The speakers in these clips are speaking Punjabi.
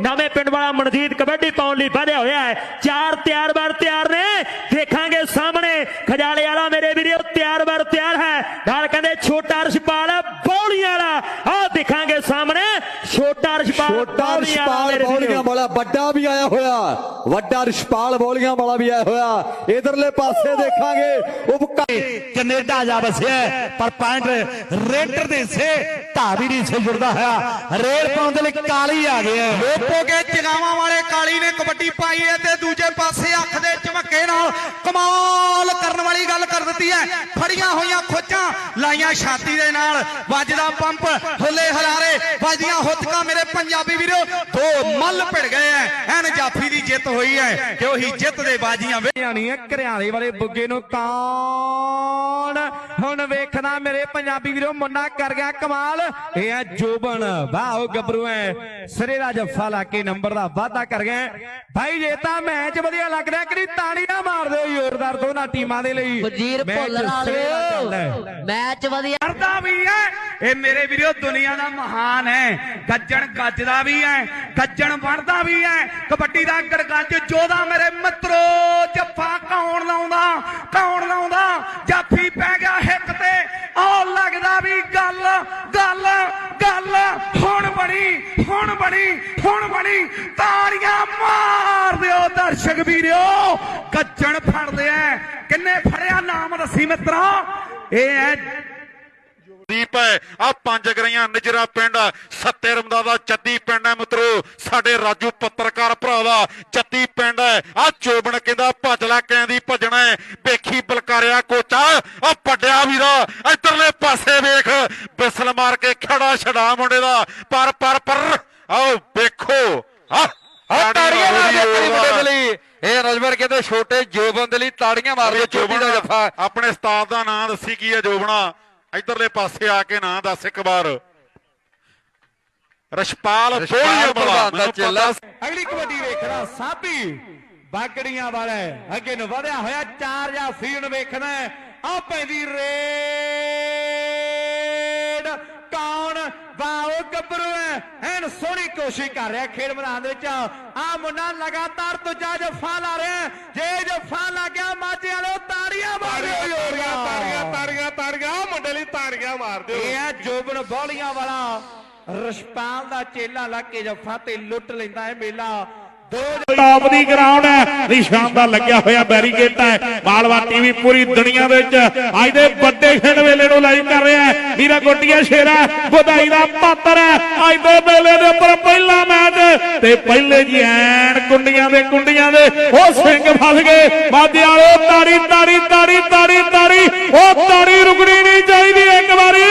ਨਵੇਂ ਪਿੰਡ ਵਾਲਾ ਮਨਜੀਤ ਕਬੱਡੀ ਪਾਉਣ ਲਈ ਵਧਿਆ ਹੋਇਆ ਹੈ। ਚਾਰ ਤਿਆਰ ਬਾਰ ਤਿਆਰ ਨੇ। ਦੇਖਾਂਗੇ ਸਾਹਮਣੇ ਖਜਾਲੇ ਵਾਲਾ ਮੇਰੇ ਵੀਰੋ, ਤਿਆਰ ਬਾਰ ਤਿਆਰ ਹੈ। ਨਾਲ ਕਹਿੰਦੇ ਛੋਟਾ ਰਸ਼ਪਾਲ ਬੌਲੀਆਂ ਵਾਲਾ। ਆਹ ਦੇਖਾਂਗੇ ਛੋਟਾ ਰਸ਼ਪਾਲ ਬੌਲੀਆਂ ਵਾਲਾ ਵੱਡਾ ਵੀ ਆਇਆ ਹੋਇਆ। ਵੱਡਾ ਰਿਸ਼ਪਾਲ ਬੋਲੀਆਂ ਵਾਲਾ ਵੀ ਆਇਆ ਹੋਇਆ। ਇਧਰਲੇ ਪਾਸੇ ਦੇਖਾਂਗੇ ਉਹ ਕੈਨੇਡਾ ਜਾ ਵਸਿਆ ਪਰ ਪੁਆਇੰਟ ਰੇਡਰ ਦੇ ਸੇ ਧਾਵੀ ਨਹੀਂ ਸੇ ਜੁੜਦਾ ਹੋਇਆ। ਰੇਲ ਪਾਉਣ ਦੇ ਲਈ ਕਾਲੀ ਆ ਗਿਆ ਲੋਪੋ ਕੇ ਚਗਾਵਾਂ ਵਾਲੇ ਕਾਲੀ ਨੇ ਕਬੱਡੀ ਪਾਈ ਹੈ ਤੇ ਦੂਜੇ ਪਾਸੇ ਕਰਨ ਗੱਲ ਕਰ ਦਿੱਤੀ ਹੈ। ਫੜੀਆਂ ਹੋਈਆਂ ਖੋਚਾਂ ਲਾਈਆਂ ਛਾਤੀ ਦੇ ਨਾਲ, ਵੱਜਦਾ ਪੰਪ ਹੁੱਲੇ ਹਲਾਰੇ ਵੱਜਦੀਆਂ ਹੁੱਤਕਾਂ ਮੇਰੇ ਪੰਜਾਬੀ ਵੀਰੋ। ਮੱਲ ਭਿੜ ਗਏ ਐ। ਐਨ ਜਾਫੀ ਦੀ ਜਿੱਤ ਹੋਈ ਹੈ ਕਿ ਉਹੀ ਜਿੱਤ ਦੇ ਬਾਜੀਆਂ ਵੇ- ਜਾਣੀ ਹੈ ਘਰਿਆਲੇ ਵਾਲੇ ਬੁੱਗੇ ਨੂੰ ਕੌਣ? ਹੁਣ ਵੇਖਣਾ ਮੇਰੇ ਪੰਜਾਬੀ ਵੀਰੋ ਮੁੰਡਾ ਕਰ ਗਿਆ ਕਮਾਲ। ਇਹ ਹੈ ਜੋਬਨ। ਵਾਹ ਗੱਭਰੂ ਹੈ ਸਿਰੇ ਦਾ ਜੱਫਾ ਲਾ ਕੇ ਨੰਬਰ ਦਾ ਵਾਅਦਾ ਕਰ ਗਿਆ ਭਾਈ ਜੇ ਤਾਂ ਮੈਚ ਵਧੀਆ ਲੱਗ ਰਿਹਾ ਕਿ ਤਾੜੀਆਂ ਮਾਰ ਦਿਓ ਜ਼ੋਰਦਾਰ ਦੋਨਾਂ ਟੀਮਾਂ ਦੇ ਲਈ। ਵਜ਼ੀਰ ਮੈਚ ਭੁੱਲਰ ਮੈਚ ਵਧੀਆ। ਕਰਦਾ ਵੀ ਹੈ ਇਹ ਮੇਰੇ ਵੀਰੋ ਦੁਨੀਆ ਦਾ ਮਹਾਨ ਹੈ ਗੱਜਣ ਗੱਜਦਾ ਵੀ ਹੈ ਗੱਜਣ ਬਣਦਾ ਵੀ ਹੈ ਕਬੱਡੀ ਦਾ ਗੜਗੰਜ ਜੋਦਾ ਮੇਰੇ ਮਿੱਤਰੋ ਜੱਫਾ ਕੌਣ ਲਾਉਂਦਾ ਕੌਣ ਲਾਉਂਦਾ ਜਾਫੀ ਪੈ ਗਿਆ ਹਿੱਕ ਤੇ ਆਹ ਲੱਗਦਾ ਵੀ ਗੱਲ ਗੱਲ ਗੱਲ ਹੁਣ ਬਣੀ ਹੁਣ ਬਣੀ ਹੁਣ ਤਾੜੀਆਂ ਮਾਰ ਦਿਓ ਦਰਸ਼ਕ ਵੀਰੋ। ਗੱਜਣ ਫੜਦੇ ਐ। ਕਿੰਨੇ ਫੜਿਆ ਨਾਮ ਦੱਸੀ ਮਿੱਤਰਾ? ਇਹ ਹੈ ਦੀਪ ਹੈ ਆ ਪੰਜ ਗਰੀਆਂ ਨਿਜਰਾ ਪਿੰਡ ਸੱਤੇ ਰਮਦਾ ਦਾ ਚੱਦੀ ਪਿੰਡ ਹੈ ਮਿੱਤਰੋ। ਸਾਡੇ ਰਾਜੂ ਪੱਤਰਕਾਰ ਭਰਾ ਚੱਦੀ ਪਿੰਡ ਹੈ ਆ ਚੋਬਣ ਕਹਿੰਦਾ ਭੱਜ ਲੈ ਕਹਿੰਦੀ ਭੱਜਣਾ ਹੈ ਵੇਖੀ ਬਲਕਾਰਿਆ ਕੋਚਾ। ਆ ਵੱਡਿਆ ਵੀਰਾ। ਇਧਰਲੇ ਪਾਸੇ ਵੇਖ। ਬਿਸਲ ਮਾਰ ਕੇ ਖੜਾ ਛੜਾ ਮੁੰਡੇ ਦਾ। ਪਰ ਪਰ ਪਰ। ਆਓ। ਆ ਤਾੜੀਆਂ ਮਾਰ ਦਿਓ ਕਰੀ ਮੁੰਡੇ ਦੇ ਲਈ। ਇਹ ਰਜਵਰ ਕਹਿੰਦੇ ਛੋਟੇ ਜੋਬਨ ਦੇ ਲਈ ਤਾੜੀਆਂ ਮਾਰ ਦਿਓ ਚੋਟੀ ਦਾ ਜੱਫਾ। ਆਪਣੇ ਉਸਤਾਦ ਦਾ ਨਾਂ ਦੱਸੀ ਕੀ ਹੈ ਜੋਬਣਾ? ਇਧਰਲੇ ਪਾਸੇ ਆ ਕੇ ਨਾਂ ਦੱਸ ਇੱਕ ਵਾਰ। ਰਸ਼ਪਾਲ ਰਛਪਾਲ ਬੋਲੀਆਂ ਮੈਨੂੰ ਚੇਲਾ। ਅਗਲੀ ਕਬੱਡੀ ਵੇਖਣਾ ਸਾਬੀ ਬਾਗੜੀਆਂ ਵਾਲਾ ਅੱਗੇ ਨੂੰ ਵਧਿਆ ਹੋਇਆ ਚਾਰ ਜਾਂ ਫੀਣ ਵੇਖਣਾ ਆ ਪੈਂਦੀ ਰੇਡ ਕੌਣ? ਵਾਓ ਗੱਭਰੂ ਹੈ ਐਨ ਸੋਹਣੀ ਕੋਸ਼ਿਸ਼ ਕਰ ਰਿਹਾ ਖੇਡ ਮੈਦਾਨ ਦੇ ਵਿੱਚ। ਆ ਮੁੰਡਾ ਲਗਾਤਾਰ ਦੂਜਾ ਜਫਾ ਲਾ ਰਿਹਾ। ਜੇ ਜਫਾ ਲੱਗ ਗਿਆ ਮਾਝੇ ਵਾਲਿਓ ਤਾੜੀਆਂ ਮਾਰਿਓ ਤਾੜੀਆਂ ਤਾੜੀਆਂ ਤਾੜੀਆਂ। ਤਾੜੀਆਂ ਮੁੰਡੇ ਲਈ ਤਾੜੀਆਂ ਮਾਰ ਦਿਓ ਇਹ ਹੈ ਜੋਬਨ ਬੌਲੀਆਂ ਵਾਲਾ। ਰਸ਼ਪਾਲ ਦਾ ਚੇਲਾ ਲੱਗ ਕੇ ਜਫਾ ਤੇ ਲੁੱਟ ਲੈਂਦਾ ਹੈ ਮੇਲਾ। ਟਾਪ ਦੀ ਗਰਾਊਂਡ ਹੈ, ਨਿਸ਼ਾਨ ਦਾ ਲੱਗਿਆ ਹੋਇਆ ਬੈਰੀਕੇਡ ਹੈ। ਮਾਲਵਾ ਟੀਵੀ ਪੂਰੀ ਦੁਨੀਆ ਦੇ ਵਿੱਚ ਅੱਜ ਦੇ ਵੱਡੇ ਖੇਡ ਵੇਲੇ ਨੂੰ ਲਾਈਵ ਕਰ ਰਿਹਾ ਹੈ। ਵੀਰਾ ਗੋਟੀਆ ਸ਼ੇਰਾ, ਵਧਾਈ ਦਾ ਪਾਤਰ ਹੈ। ਅੱਜ ਦੇ ਵੇਲੇ ਦੇ ਉੱਪਰ ਪਹਿਲਾ ਮੈਚ ਤੇ ਪਹਿਲੇ ਜੀ ਐਨ ਕੁੰਡੀਆਂ ਦੇ ਕੁੰਡੀਆਂ ਦੇ, ਉਹ ਸਿੰਘ ਫਸ ਗਏ। ਮਾਦੇ ਵਾਲੇ, ਤਾੜੀ ਤਾੜੀ ਤਾੜੀ ਤਾੜੀ ਤਾੜੀ, ਉਹ ਤਾੜੀ ਰੁਕਣੀ ਨਹੀਂ ਚਾਹੀਦੀ ਇੱਕ ਵਾਰੀ।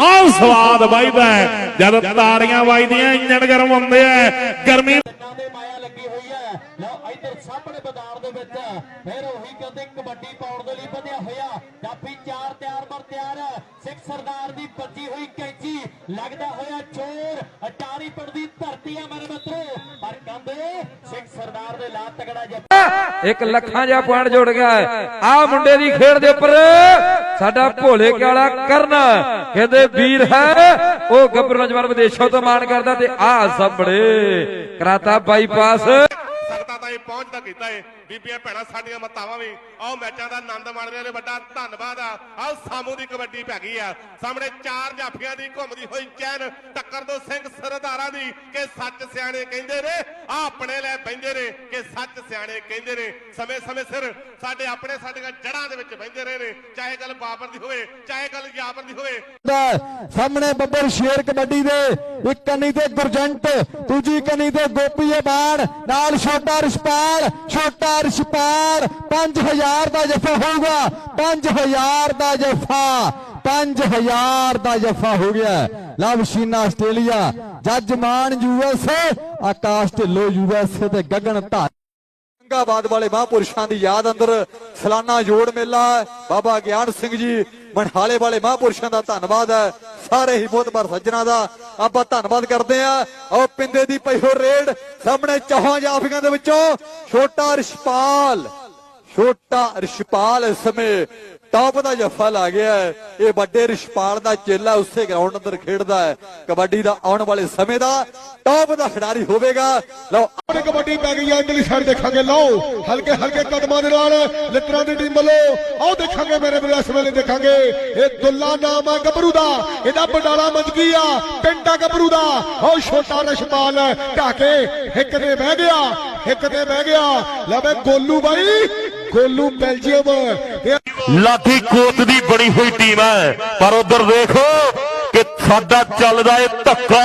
ਆਹ ਸਵਾਦ ਵੱਜਦਾ ਹੈ। ਜਦ ਤਾੜੀਆਂ ਵੱਜਦੀਆਂ ਇੰਜਣ ਗਰਮ ਹੁੰਦੇ ਆ। ਗਰਮੀ ਦੇ ਮਾਇਆ ਲੱਗੀ ਹੋਈ ਹੈ। ਲਓ ਇੱਧਰ ਸਾਹਮਣੇ ਬਾਜ਼ਾਰ ਦੇ ਵਿੱਚ ਫਿਰ ਉਹੀ ਕਹਿੰਦੇ ਕਬੱਡੀ ਪਾਉਣ ਦੇ ਲਈ ਵਧਿਆ ਹੋਇਆ। ਜਾਫੀ ਚਾਰ ਤਿਆਰ ਬਰ ਤਿਆਰ ਹੈ। ਸਿੱਖ ਸਰਦਾਰ ਦੀ ਵੱਜੀ ਹੋਈ ਕੈਂਚੀ। ਲੱਗਦਾ ਹੋਇਆ ਚੋਰ ਅਟਾਰੀ ਪਿੰਡ ਦੀ ਧਰਤੀ ਹੈ ਮੇਰੇ ਮਿੱਤਰੋ। ਪਰ ਕਹਿੰਦੇ ਸਿੱਖ ਸਰਦਾਰ ਦੇ ਲਾ ਤਗੜਾ ਜੱਫਾ ਇੱਕ ਲੱਖਾਂ ਜਿਹਾ ਪੁਆਇੰਟ ਜੁੜ ਗਿਆ ਆ ਮੁੰਡੇ ਦੀ ਖੇਡ ਦੇ ਉੱਪਰ ਸਾਡਾ ਭੋਲੇ ਕਾਲਾ ਕਰਨ। ਕਹਿੰਦੇ, ਵੀਰ ਹੈ, ਉਹ ਗੱਭਰੂ ਨੌਜਵਾਨ ਵਿਦੇਸ਼ਾਂ ਤੋਂ ਮਾਣ ਕਰਦਾ ਤੇ ਆ ਸਾਹਮਣੇ ਕਰਾਤਾ ਬਾਈਪਾਸ ਸੰਗਤਾਂ ਤਾਈਂ ਪਹੁੰਚਦਾ ਕੀਤਾ ਏ। ਬੀਬੀਆਂ ਭੈਣਾਂ, ਸਾਡੀਆਂ ਮਤਾਵਾਂ ਵੀ। ਆਓ ਮੈਚਾਂ ਦਾ ਆਨੰਦ ਮਾਣ ਰਹੇ ਵੱਡਾ ਧੰਨਵਾਦ ਆ। ਆਓ ਸਾਮੂ ਦੀ ਕਬੱਡੀ ਪੈ ਗਈ ਆ। ਸਾਹਮਣੇ ਚਾਰ ਜਾਫੀਆਂ ਦੀ ਘੁੰਮਦੀ ਹੋਈ ਚੈਨ, ਟੱਕਰ ਦੋ ਸਿੰਘ ਸਰਦਾਰਾਂ ਦੀ ਕਿ ਸੱਚ ਸਿਆਣੇ ਕਹਿੰਦੇ ਨੇ ਆ ਆਪਣੇ ਲੈ ਬੈੰਦੇ ਨੇ ਕਿ ਸੱਚ ਸਿਆਣੇ ਕਹਿੰਦੇ ਨੇ। ਸਮੇਂ ਸਮੇਂ ਸਿਰ ਸਾਡੇ ਆਪਣੇ, ਸਾਡੀਆਂ ਜੜ੍ਹਾਂ ਦੇ ਵਿੱਚ ਬੈੰਦੇ ਰਹੇ ਨੇ। ਚਾਹੇ ਗੱਲ ਬਾਬਰ ਦੀ ਹੋਵੇ, ਚਾਹੇ ਗੱਲ ਯਾਬਰ ਦੀ ਹੋਵੇ। ਸਾਹਮਣੇ ਬੱਬਰ ਸ਼ੇਰ ਕਬੱਡੀ ਦੇ, ਇੱਕ ਕੰਨੀ ਤੇ ਗੁਰਜੰਟ, ਦੂਜੀ ਕੰਨੀ ਤੇ ਗੋਪੀਏ ਬਾਣ ਨਾਲ ਛੋਟਾ ਰਿਸ਼ਪਾਲ, ਛੋਟਾ ਰਿਸ਼ਪਾਲ 5000 ਦਾ ਜਫਾ ਹੋਊਗਾ 5000 ਦਾ ਜਫਾ 5000 ਦਾ ਜਫਾ ਹੋ ਗਿਆ। Luv Sheena Australia, Jajj Maan US Akash Dhillon US ਤੇ ਗਗਨ ਧਾਰ। ਸਿੰਘਾਬਾਦ ਵਾਲੇ ਮਹਾਂਪੁਰਸ਼ਾਂ ਦੀ ਯਾਦ ਅੰਦਰ ਸਾਲਾਨਾ ਜੋੜ ਮੇਲਾ ਬਾਬਾ ਗਿਆਨ ਸਿੰਘ ਜੀ ਮਨਹਾਲੇ ਵਾਲੇ ਮਹਾਂਪੁਰਸ਼ਾਂ ਦਾ ਧੰਨਵਾਦ ਹੈ। ਸਾਰੇ ਹੀ ਮੋਤਬਰ ਸੱਜਣਾ ਦਾ ਆਪਾਂ ਧੰਨਵਾਦ ਕਰਦੇ ਆ ਉਹ ਪਿੰਦੇ ਦੀ ਪਈ ਹੋ ਰੇਡ ਸਾਹਮਣੇ ਚੌਹਾਂ ਜਾਫੀਆਂ ਦੇ ਵਿੱਚੋਂ ਛੋਟਾ ਰਿਸ਼ਪਾਲ ਛੋਟਾ ਰਿਸ਼ਪਾਲ ਇਸ ਸਮੇਂ ਟੌਪ ਦਾ ਜੱਫਾ ਲਾ ਗਿਆ ਹੈ। ਇਹ ਵੱਡੇ ਰਿਸ਼ਪਾਲ ਦਾ ਚੇਲਾ ਉਸੇ ਗਰਾਊਂਡ ਅੰਦਰ ਖੇਡਦਾ ਹੈ। ਕਬੱਡੀ ਦਾ ਆਉਣ ਵਾਲੇ ਸਮੇਂ ਦਾ ਟੌਪ ਦਾ ਖਿਡਾਰੀ ਹੋਵੇਗਾ। ਲਓ ਆਪਣੀ ਕਬੱਡੀ ਪੈ ਗਈ ਹੈ ਇਧਰਲੀ ਸਾਈਡ ਦੇਖਾਂਗੇ। ਲਓ, ਹਲਕੇ ਹਲਕੇ ਕਦਮਾਂ ਦੇ ਨਾਲ ਲਿੱਤਰਾਂ ਦੀ ਟੀਮ ਵੱਲੋਂ ਆਓ ਦੇਖਾਂਗੇ ਮੇਰੇ ਵੀਰ, ਇਸ ਵੇਲੇ ਦੇਖਾਂਗੇ। ਇਹ ਦੁੱਲਾ ਨਾਮ ਹੈ ਗੱਭਰੂ ਦਾ। ਇਹਦਾ ਬਡਾਲਾ ਮੰਜਗੀ ਆ। ਪਿੰਡ ਆ ਗੱਭਰੂ ਦਾ। ਆਓ ਛੋਟਾ ਰਸ਼ਪਾਲ ਢਾਕੇ ਇੱਕ ਤੇ ਬਹਿ ਗਿਆ, ਇੱਕ ਤੇ ਬਹਿ ਗਿਆ। ਲੈ ਗੋਲੂ ਬਾਈ, ਗੋਲੂ ਬੈਲਜੀਅਮ। ਲਾਠੀ ਕੋਤ ਦੀ ਬਣੀ ਹੋਈ ਟੀਮ ਹੈ। ਪਰ ਉਧਰ ਦੇਖੋ ਕਿ ਸਾਡਾ ਚੱਲਦਾ ਏ ਧੱਕਾ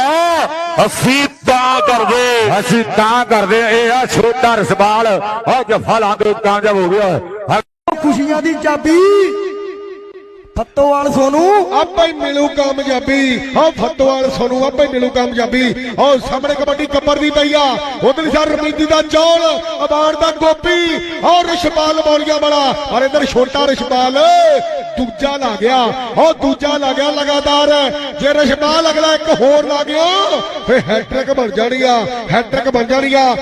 ਅਸੀਂ ਤਾਂ ਕਰਦੇ। ਅਸੀਂ ਤਾਂ ਕਰਦੇ ਇਹ ਆ ਛੋਟਾ ਰਸਬਾਲ। ਆ ਜਫਾ ਲਾਂਦੇ ਕਾਮਯਾਬ ਹੋ ਗਿਆ। ਖੁਸ਼ੀਆਂ ਦੀ ਚਾਬੀ। ਫੱਤੋਵਾਲ ਸੋਨੂ। ਆਪੇ ਹੀ ਮਿਲੂ ਕਾਮਯਾਬੀ। ਆ ਫਤਵਾਲ ਸੋਨੂੰ, ਆਪੇ ਹੀ ਮਿਲੂ ਕਾਮਯਾਬੀ। ਆ ਸਾਹਮਣੇ ਕਬੱਡੀ ਕੱਪਰ ਦੀ ਪਈ ਆ। ਉਧਰ ਸਰ ਰਮੀਦੀ ਦਾ ਚੌਲ ਅਬਾਨ ਦਾ ਗੋਪੀ ਔਰ ਰਿਸ਼ਪਾਲ ਬੋਲੀਆਂ ਵਾਲਾ ਔਰ ਇਧਰ ਛੋਟਾ ਰਿਸ਼ਪਾਲ, ਦੂਜਾ ਲਾ ਗਿਆ। ਉਹ ਦੂਜਾ ਲਾ ਗਿਆ ਲਗਾਤਾਰ। ਜੇ ਰਿਸ਼ਪਾਲ ਅਗਲਾ ਇੱਕ ਹੋਰ ਲਾ ਗਿਆ ਫੇ ਹੈਟ੍ਰਿਕ ਬਣ ਜਾਣੀ ਆ ਹੈਟ੍ਰਿਕ ਬਣ ਜਾਣੀ ਆ।